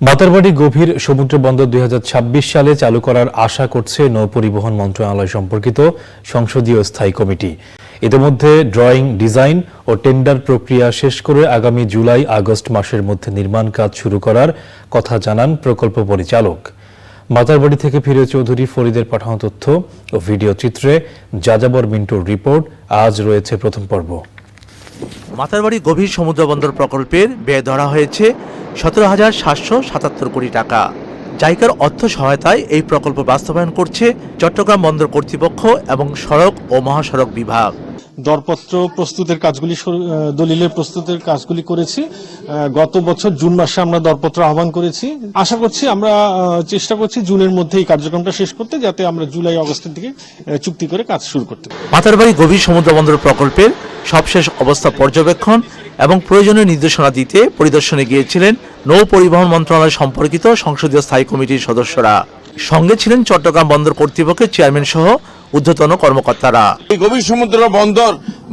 মাতারবাড়ি গভীর সমুদ্র বন্দর দুই হাজার ছাব্বিশ সালে চালু করার আশা করছে নৌ পরিবহন মন্ত্রণালয় সম্পর্কিত সংসদীয় স্থায়ী কমিটি। ইতিমধ্যে ড্রয়িং, ডিজাইন ও টেন্ডার প্রক্রিয়া শেষ করে আগামী জুলাই, আগস্ট মাসের মধ্যে নির্মাণ কাজ শুরু করার কথা জানান প্রকল্প পরিচালক। মাতারবাড়ি থেকে ফিরে চৌধুরী ফরিদের পাঠানো তথ্য ও ভিডিও চিত্রে যাযাবর মিন্টুর রিপোর্ট। আজ রয়েছে প্রথম পর্ব। মাতারবাড়ি গভীর সমুদ্র বন্দর প্রকল্পের ব্যয় ধরা হয়েছে সতেরো হাজার সাতশো সাতাত্তর কোটি টাকা। জাইকার অর্থ সহায়তায় এই প্রকল্প বাস্তবায়ন করছে চট্টগ্রাম বন্দর কর্তৃপক্ষ এবং সড়ক ও মহাসড়ক বিভাগ। দরপত্র প্রস্তুতের কাজগুলি দলিলের প্রস্তুতের কাজগুলি করেছি। গত বছর জুন মাসে আমরা দরপত্র আহ্বান করেছি। আশা করছি আমরা চেষ্টা করছি জুনের মধ্যে এই কার্যক্রমটা শেষ করতে যাতে আমরা জুলাই অগস্টের দিকে চুক্তি করে কাজ শুরু করতে পারি। মাতারবাড়ি গভীর সমুদ্র বন্দর প্রকল্পের সবশেষ অবস্থা পর্যবেক্ষণ এবং প্রয়োজনীয় নির্দেশনা দিতে পরিদর্শনে গিয়েছিলেন নৌ পরিবহন মন্ত্রণালয় সম্পর্কিত সংসদীয় স্থায়ী কমিটির সদস্যরা। সঙ্গে ছিলেন চট্টগ্রাম বন্দর কর্তৃপক্ষের চেয়ারম্যান সহ ঊর্ধ্বতন কর্মকর্তারা। এই গভীর সমুদ্র বন্দর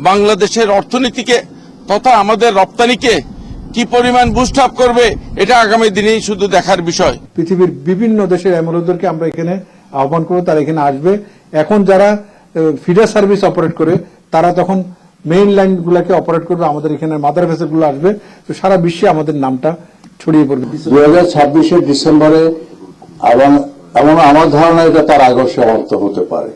বাংলাদেশের অর্থনীতিকে তথা আমাদের রপ্তানিকে কি পরিমাণ বুস্ট আপ করবে এটা আগামী দিনেই শুধু দেখার বিষয়। পৃথিবীর বিভিন্ন দেশের এমএলওদেরকে আমরা এখানে আহ্বান করব তারা এখানে আসবে। এখন যারা ফিডার সার্ভিস অপারেট করে তারা তখন মেইন লাইন গুলাকে অপারেট করবে, আমাদের এখানে মাদার ভেসেলগুলো আসবে। তো সারা বিশ্বে আমাদের নামটা ছড়িয়ে পড়বে। দু হাজার ছাব্বিশের ডিসেম্বরে এবং এমন আমার ধারণা এটা তার আগেও সমাপ্ত হতে পারে।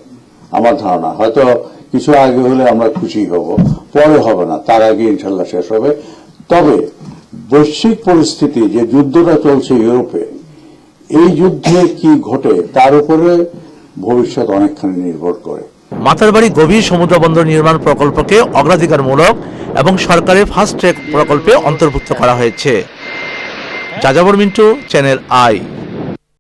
আমার ধারণা। হয়তো কিছু আগে হলে আমরা খুশি হব, পরে হবে না, তার আগে ইনশাল্লাহ শেষ হবে। তবে বৈশ্বিক পরিস্থিতি, যে যুদ্ধটা চলছে ইউরোপে, এই যুদ্ধে কি ঘটে, তার উপরে ভবিষ্যৎ অনেকখানি নির্ভর করে। মাতারবাড়ি গভীর সমুদ্রবন্দর নির্মাণ প্রকল্পকে অগ্রাধিকারমূলক এবং সরকারের ফাস্ট ট্র্যাক প্রকল্পে অন্তর্ভুক্ত করা হয়েছে। যাযাবর মিন্টু, চ্যানেল আই।